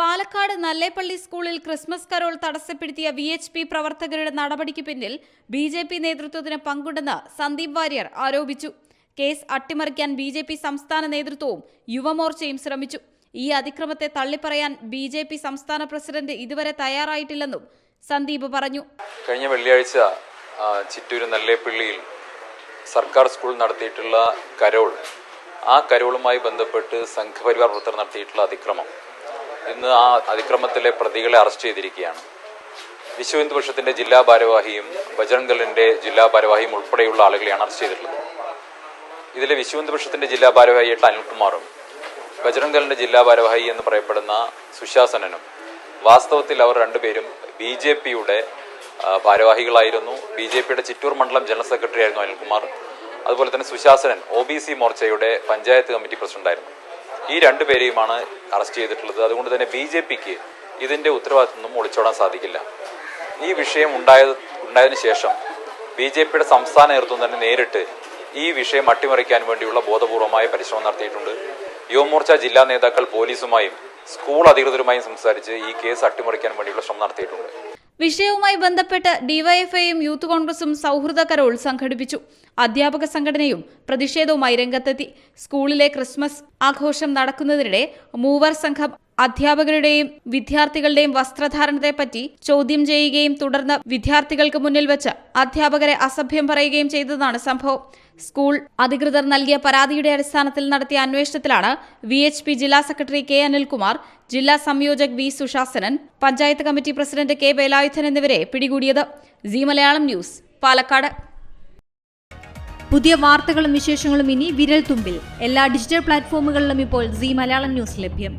പാലക്കാട് നല്ലേപ്പള്ളി സ്കൂളിൽ Christmas carol തടസ്സപ്പെടുത്തിയ V H P പ്രവർത്തകരുടെ നടപടിക്ക് പിന്നിൽ ബി ജെ പി നേതൃത്വത്തിന് പങ്കുണ്ടെന്ന് സന്ദീപ് വാര്യർ ആരോപിച്ചു. കേസ് അട്ടിമറിക്കാൻ ബി ജെ പി സംസ്ഥാന നേതൃത്വവും യുവമോർച്ചയും ശ്രമിച്ചു. ഈ അതിക്രമത്തെ തള്ളിപ്പറയാൻ ബി ജെ പി സംസ്ഥാന പ്രസിഡന്റ് ഇതുവരെ തയ്യാറായിട്ടില്ലെന്നും സന്ദീപ് പറഞ്ഞു. കഴിഞ്ഞ വെള്ളിയാഴ്ച ചിറ്റൂര് നല്ലേപ്പള്ളിയിൽ സർക്കാർ സ്കൂൾ നടത്തിയിട്ടുള്ള കരോൾ ആ കരോളുമായി ബന്ധപ്പെട്ട് സംഘപരിവാർ പ്രവർത്തകർ നടത്തിയിട്ടുള്ള അതിക്രമം. ഇന്ന് ആ അതിക്രമത്തിലെ പ്രതികളെ അറസ്റ്റ് ചെയ്തിരിക്കുകയാണ്. വിശ്വ ഹിന്ദു ജില്ലാ ഭാരവാഹിയും ബജറംഗലിന്റെ ജില്ലാ ഭാരവാഹിയും ഉൾപ്പെടെയുള്ള ആളുകളെയാണ് അറസ്റ്റ് ചെയ്തിട്ടുള്ളത്. ഇതിലെ വിശ്വ ഹിന്ദു ജില്ലാ ഭാരവാഹിയായിട്ട് അനിൽകുമാറും ബജറംഗലിന്റെ ജില്ലാ ഭാരവാഹി എന്ന് പറയപ്പെടുന്ന സുശാസനനും വാസ്തവത്തിൽ അവർ രണ്ടുപേരും ബി ജെ പിയുടെ ഭാരവാഹികളായിരുന്നു. ബി ജെ പിയുടെ ചിറ്റൂർ മണ്ഡലം ജനറൽ സെക്രട്ടറി ആയിരുന്നു അനിൽകുമാർ. അതുപോലെ തന്നെ സുശാസനൻ ഒ ബി സി മോർച്ചയുടെ പഞ്ചായത്ത് കമ്മിറ്റി പ്രസിഡന്റായിരുന്നു. ഈ രണ്ടുപേരെയുമാണ് അറസ്റ്റ് ചെയ്തിട്ടുള്ളത്. അതുകൊണ്ട് തന്നെ ബി ജെ പിക്ക് ഇതിന്റെ ഉത്തരവാദിത്വം ഒളിച്ചോടാൻ സാധിക്കില്ല. ഈ വിഷയം ഉണ്ടായത് ഉണ്ടായതിനു ശേഷം ബി ജെ പിയുടെ സംസ്ഥാന നേതൃത്വം തന്നെ നേരിട്ട് ഈ വിഷയം അട്ടിമറിക്കാൻ വേണ്ടിയുള്ള ബോധപൂർവമായ പരിശ്രമം നടത്തിയിട്ടുണ്ട്. യുവമോർച്ച ജില്ലാ നേതാക്കൾ പോലീസുമായും സ്കൂൾ അധികൃതരുമായും സംസാരിച്ച് ഈ കേസ് അട്ടിമറിക്കാൻ വേണ്ടിയുള്ള ശ്രമം നടത്തിയിട്ടുണ്ട്. വിഷയവുമായി ബന്ധപ്പെട്ട് ഡിവൈഎഫ്ഐയും യൂത്ത് കോൺഗ്രസും സൗഹൃദ കരോൾ സംഘടിപ്പിച്ചു അധ്യാപക സംഘടനയും പ്രതിഷേധവുമായി രംഗത്തെത്തി. സ്കൂളിലെ ക്രിസ്മസ് ആഘോഷം നടക്കുന്നതിനിടെ മൂവർ സംഘം അധ്യാപകരുടെയും വിദ്യാർത്ഥികളുടെയും വസ്ത്രധാരണത്തെപ്പറ്റി ചോദ്യം ചെയ്യുകയും തുടർന്ന് വിദ്യാർത്ഥികൾക്ക് മുന്നിൽ വെച്ച് അധ്യാപകരെ അസഭ്യം പറയുകയും ചെയ്തതാണ് സംഭവം. സ്കൂൾ അധികൃതർ നൽകിയ പരാതിയുടെ അടിസ്ഥാനത്തിൽ നടത്തിയ അന്വേഷണത്തിലാണ് വി എച്ച് പി ജില്ലാ സെക്രട്ടറി കെ അനിൽകുമാർ ജില്ലാ സംയോജക് V Sushasanan panchayat committee president K Velayudhan എന്നിവരെ പിടികൂടിയത്. C Malayalam news Palakkad. പുതിയ വാർത്തകളും വിശേഷങ്ങളും ഇനി വിരൽ തുമ്പിൽ എല്ലാ ഡിജിറ്റൽ പ്ലാറ്റ്ഫോമുകളിലും ഇപ്പോൾ സി മലയാളം ന്യൂസ് ലഭ്യം.